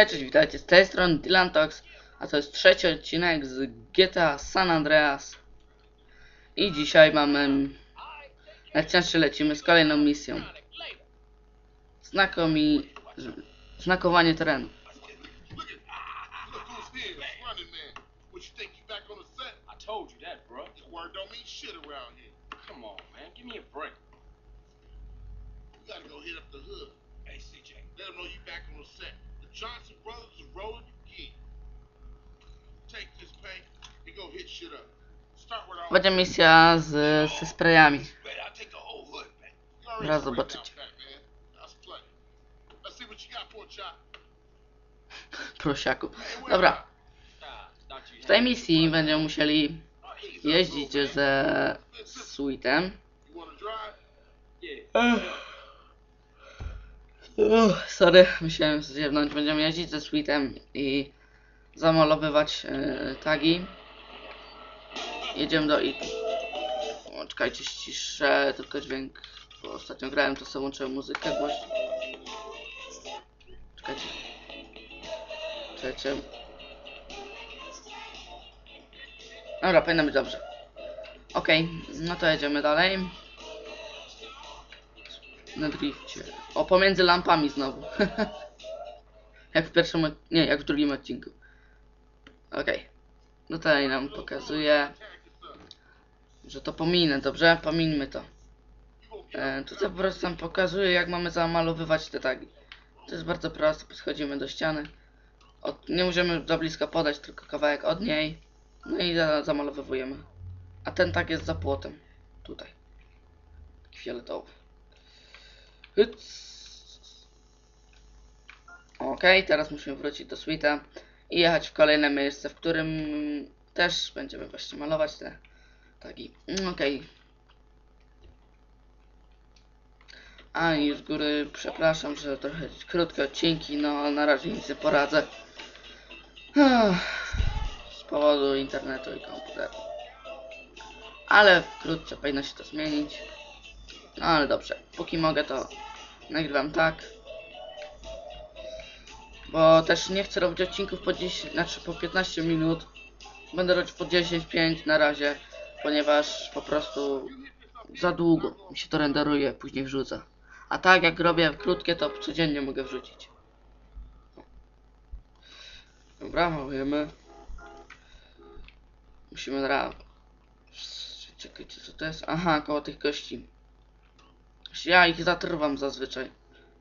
Hej, cześć, witajcie, z tej strony Dylantox, a to jest trzeci odcinek z GTA San Andreas. I dzisiaj mamy... Najcięższy lecimy z kolejną misją. Znakomi... Znakowanie terenu. Gotta go hit up the hood. Johnson brothers are rolling again. Take this pay and go hit shit up. Start with our. Będzie misja z, ze sprayami. Zaraz zobaczycie. Prosiaku. Dobra, w tej misji będziemy musieli Oh, jeździć ze suitem. Yeah. Uff, sorry, musiałem zjebnąć. Będziemy jeździć ze suitem i zamalowywać e, tagi. Jedziemy do IT. Czekajcie, ściszę tylko dźwięk, bo ostatnio grałem, to sobie łączyłem muzykę głośno. Czekajcie. Czekajcie. Dobra, powinno być dobrze. Okej, no to jedziemy dalej. Na drifcie. O, pomiędzy lampami znowu. jak w pierwszym, nie, jak w drugim odcinku. Okej. No tutaj nam pokazuje, że to pominę, dobrze? Pomińmy to. E, tutaj po prostu nam pokazuje, jak mamy zamalowywać te tagi. To jest bardzo proste, podchodzimy do ściany. Od, nie możemy za blisko podać, tylko kawałek od niej. No i za, zamalowujemy. A ten tag jest za płotem. Tutaj. Fioletowy. Okej, teraz musimy wrócić do suita i jechać w kolejne miejsce, w którym też będziemy właśnie malować te tagi. Okej. A i z góry przepraszam, że trochę krótkie odcinki, no na razie nic nie poradzę. Z powodu internetu i komputera. Ale wkrótce powinno się to zmienić. No ale dobrze, póki mogę to nagrywam tak. Bo też nie chcę robić odcinków po 10, znaczy po 15 minut. Będę robić po 10-5 na razie, ponieważ po prostu za długo mi się to renderuje, później wrzucę. A tak jak robię krótkie, to codziennie mogę wrzucić. Dobra, malujemy. Musimy teraz... Czekajcie, co to jest? Aha, koło tych gości. Ja ich zatrwam zazwyczaj,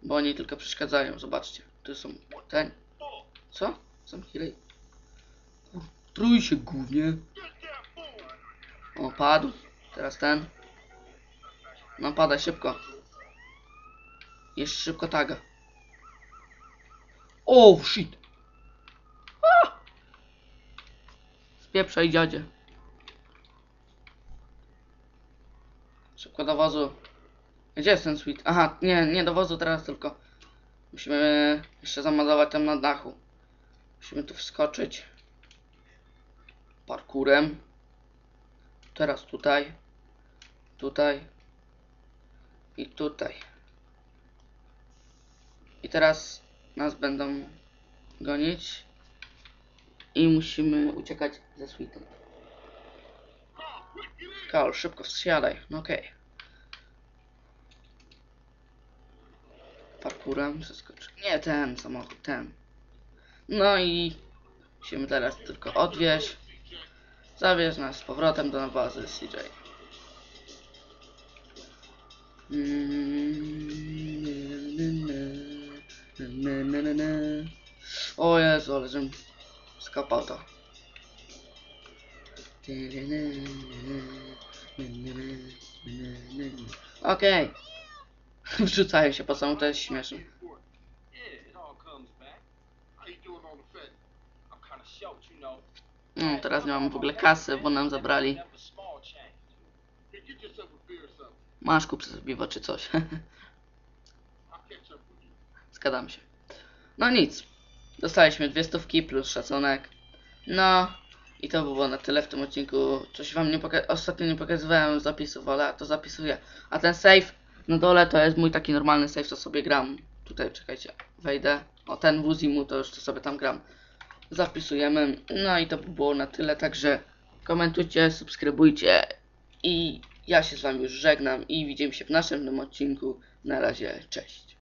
bo oni tylko przeszkadzają. Zobaczcie, tu są ten. Co? Są healej. Trój się głównie. O, padł. Teraz ten. No, pada szybko. Jeszcze szybko taga. O, shit. A! Spieprzaj, dziadzie. Szybko do wozu. Gdzie jest ten suite? Aha, nie, nie do wozu teraz tylko. Musimy jeszcze zamalować tam na dachu. Musimy tu wskoczyć. Parkurem. Teraz tutaj. Tutaj. I tutaj. I teraz nas będą gonić. I musimy uciekać ze suitem. Karol, szybko wsiadaj. No okej. Parkurem przeskoczy. Nie ten samochód, ten. No i musimy teraz tylko odwieźć. Zawieź nas z powrotem do bazy CJ. O Jezu, ale żem skapał to. Okej. Wrzucają się po samą, to jest śmieszne. No, teraz nie mamy w ogóle kasy, bo nam zabrali. Masz kup piwo czy coś. Zgadzam się. No nic. Dostaliśmy dwie stówki plus szacunek. No. I to by było na tyle w tym odcinku. Coś wam nie ostatnio nie pokazywałem zapisów, ale to zapisuję. A ten save na dole to jest mój taki normalny save, co sobie gram. Tutaj czekajcie. Wejdę. O, ten Wuzimu to już to sobie tam gram. Zapisujemy. No i to by było na tyle, także komentujcie, subskrybujcie i ja się z wami już żegnam i widzimy się w następnym odcinku. Na razie, cześć.